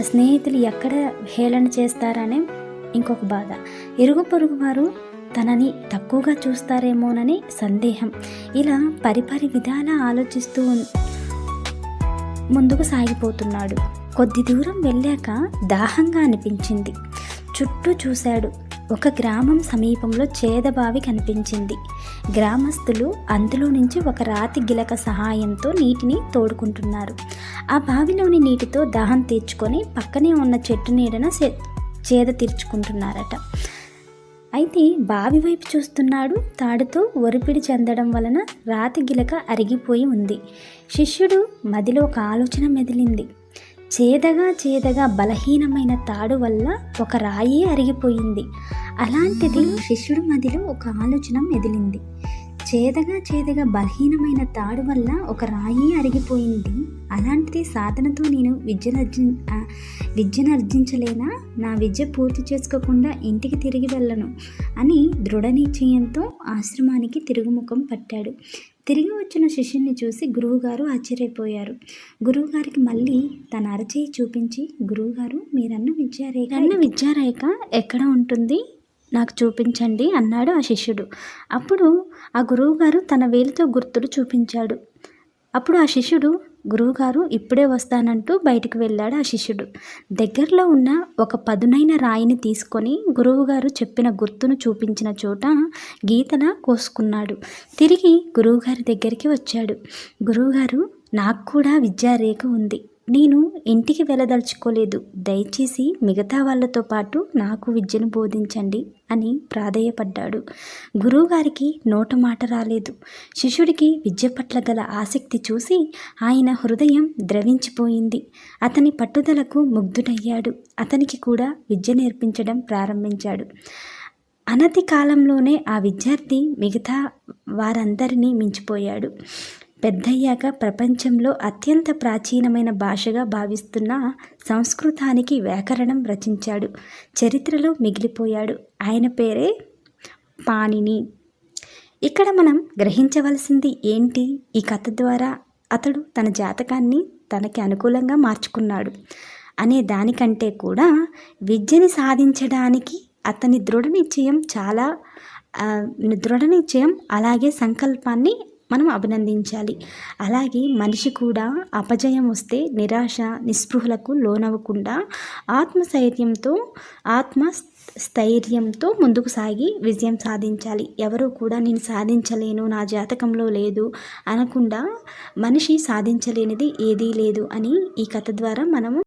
స్నేహితులు ఎక్కడ హేళన చేస్తారనే ఇంకొక బాధ. ఇరుగు పొరుగు వారు తనని తక్కువగా చూస్తారేమోనని సందేహం. ఇలా పరిపరి విధాల ఆలోచిస్తూ ముందుకు సాగిపోతున్నాడు. కొద్ది దూరం వెళ్ళాక దాహంగా అనిపించింది. చుట్టూ చూశాడు. ఒక గ్రామం సమీపంలో చేదబావి కనిపించింది. గ్రామస్తులు అందులో నుంచి ఒక రాతి గిలక సహాయంతో నీటిని తోడుకుంటున్నారు. ఆ బావిలోని నీటితో దాహం తీర్చుకొని పక్కనే ఉన్న చెట్టు నీడన చే- చేద తీర్చుకుంటున్నారట. అయితే బావి వైపు చూస్తున్నాడు తాడుతో ఒరిపిడి చెందడం వలన రాతి గిలక అరిగిపోయి ఉంది. శిష్యుడు మదిలో ఒక ఆలోచన మెదిలింది. చేదగా చేదగా బలహీనమైన తాడు వల్ల ఒక రాయి అరిగిపోయింది. అలాంటిది శిష్యుడు మదిలో ఒక ఆలోచన మెదిలింది చేదగా చేదగా బలహీనమైన తాడు వల్ల ఒక రాయి అరిగిపోయింది. అలాంటిది సాధనతో నేను విద్యనర్జి ఆ, విద్యను అర్జించలేనా నా విద్య పూర్తి చేసుకోకుండా ఇంటికి తిరిగి వెళ్ళను అని దృఢ నిశ్చయంతో ఆశ్రమానికి తిరుగుముఖం పట్టాడు. తిరిగి వచ్చిన శిష్యుని చూసి గురువుగారు ఆశ్చర్యపోయారు. గురువుగారికి మళ్ళీ తన అరచేయి చూపించి గురువుగారు మీరన్న విద్యారేఖ అన్న విద్యారేఖ ఎక్కడ ఉంటుంది? నాకు చూపించండి అన్నాడు ఆ శిష్యుడు. అప్పుడు ఆ గురువుగారు తన వేలితో గుర్తులు చూపించాడు. అప్పుడు ఆ శిష్యుడు గురువుగారు ఇప్పుడే వస్తానంటూ బయటికి వెళ్ళాడు ఆ శిష్యుడు. దగ్గరలో ఉన్న ఒక పదునైన రాయిని తీసుకొని గురువుగారు చెప్పిన గుర్తును చూపించిన చోట గీతన కోసుకున్నాడు. తిరిగి గురువుగారి దగ్గరికి వచ్చాడు. గురువుగారు నాకు కూడా విద్యారేఖ ఉంది. నేను ఇంటికి వెళ్ళదలుచుకోలేదు. దయచేసి మిగతా వాళ్ళతో పాటు నాకు విద్యను బోధించండి అని ప్రాధేయపడ్డాడు. గురువుగారికి నోట మాట రాలేదు. శిష్యుడికి విద్య పట్ల గల ఆసక్తి చూసి ఆయన హృదయం ద్రవించిపోయింది. అతని పట్టుదలకు ముగ్ధుడయ్యాడు. అతనికి కూడా విద్య నేర్పించడం ప్రారంభించాడు. అనతి కాలంలోనే ఆ విద్యార్థి మిగతా వారందరినీ మించిపోయాడు. పెద్దయ్యాక ప్రపంచంలో అత్యంత ప్రాచీనమైన భాషగా భావిస్తున్న సంస్కృతానికి వ్యాకరణం రచించాడు. చరిత్రలో మిగిలిపోయాడు. ఆయన పేరే పాణిని. ఇక్కడ మనం గ్రహించవలసింది ఏంటి? ఈ కథ ద్వారా అతడు తన జాతకాన్ని తనకి అనుకూలంగా మార్చుకున్నాడు. అనే దానికంటే కూడా విద్యని సాధించడానికి అతని దృఢ నిశ్చయం చాలా దృఢ నిశ్చయం అలాగే సంకల్పాన్ని మనం అభినందించాలి. అలాగే మనిషి కూడా అపజయం వస్తే నిరాశ నిస్పృహలకు లోనవ్వకుండా ఆత్మస్థైర్యంతో ఆత్మ స్థైర్యంతో ముందుకు సాగి విజయం సాధించాలి. ఎవరు కూడా నేను సాధించలేను నా జాతకంలో లేదు అనకుండా మనిషి సాధించలేనిది ఏదీ లేదు అని ఈ కథ ద్వారా మనము